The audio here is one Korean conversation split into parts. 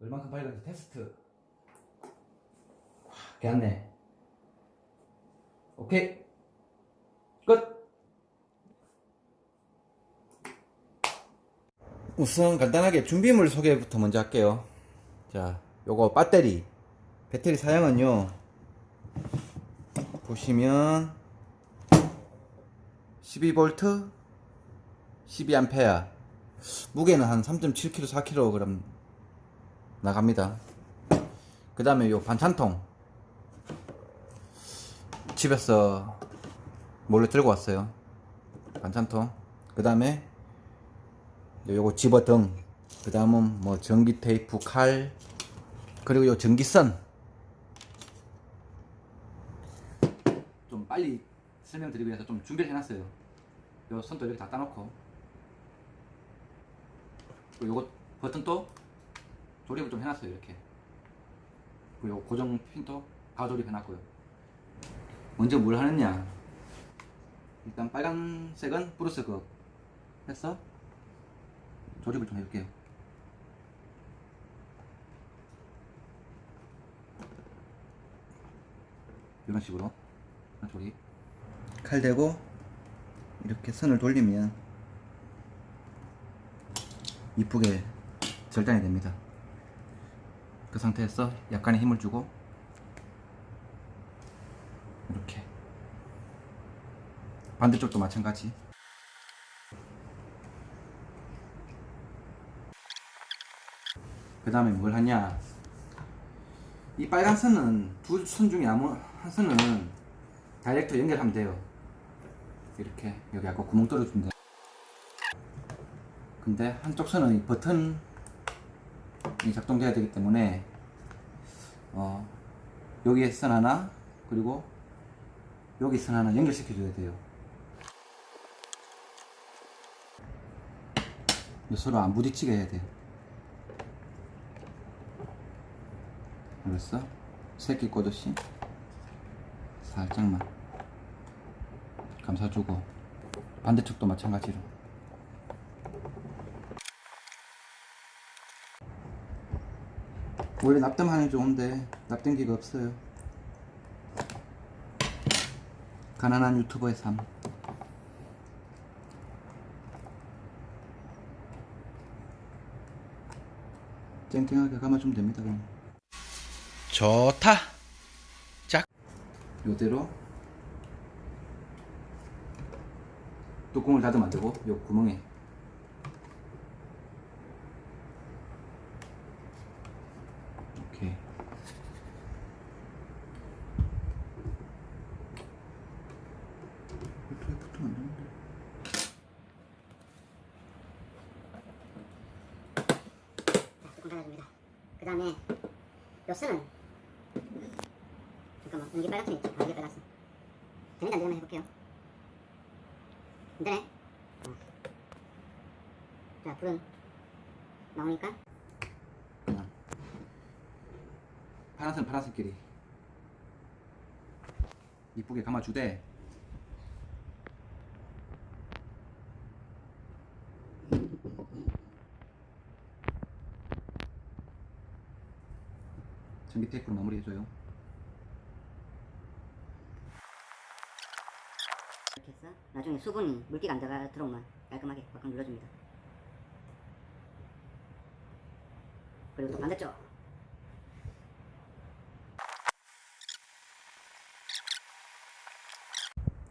얼만큼 빨간지 테스트. 와, 괜찮네. 오케이. 끝. 우선 간단하게 준비물 소개부터 먼저 할게요. 자, 요거 배터리. 배터리 사양은요. 보시면 12V 12A 무게는 한 3.7kg 4kg 나갑니다. 그 다음에 요 반찬통 집에서 몰래 들고 왔어요. 반찬통. 그 다음에 요거 집어등. 그 다음은 뭐 전기 테이프 칼 그리고 요 전기선. 좀 빨리 설명드리기 위해서 좀 준비를 해놨어요. 요 선도 이렇게 다 따놓고. 요거 버튼도 조립을 좀 해놨어요 이렇게. 그리고 요 고정 핀도 다 조립해놨고요. 먼저 뭘 하느냐. 일단 빨간색은 브루스급 해서 조립을 좀 해볼게요. 이런 식으로 조립. 칼 대고 이렇게 선을 돌리면 이쁘게 절단이 됩니다. 그 상태에서 약간의 힘을 주고 이렇게 반대쪽도 마찬가지. 그 다음에 뭘 하냐? 이 빨간 선은 두 선 중에 아무 한 선은 다이렉트 연결하면 돼요. 이렇게 여기 아까 구멍 뚫어준다. 근데 한쪽 선은 이 버튼이 작동돼야 되기 때문에 어 여기에 선 하나 그리고 여기 선 하나 연결시켜 줘야 돼요. 서로 안 부딪히게 해야 돼요. 알았어? 새끼 꼬듯이. 살짝만. 감싸주고. 반대쪽도 마찬가지로 원래 납땜하는 게 좋은데 납땜기가 없어요. 가난한 유튜버의 삶. 쨍쨍하게 감아주면 됩니다 그럼 좋다. 자 요대로. 뚜껑을 닫으면 안 되고 요 구멍에 이렇게 어떻게 붙으면 안 되는데 뚜껑 닫아줍니다. 그 다음에 요 선은 잠깐만 이게 빨갛이 있죠? 아, 이게 빨갛어. 되는지 안 되는지 한번 해볼게요. 안 되네. 어. 자 불은 나오니까 파란색 파란색끼리 이쁘게 감아주되 전기 테이프로 마무리해줘요. 이렇게 해서 나중에 수분이 물기가 안 들어가 들어오면 깔끔하게 꽉꽉 눌러줍니다. 그리고 또 반대쪽.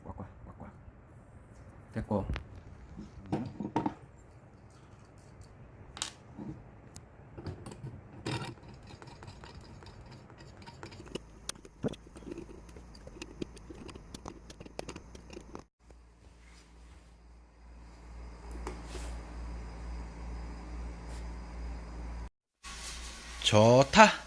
꽉꽉 꽉꽉. 됐고 좋다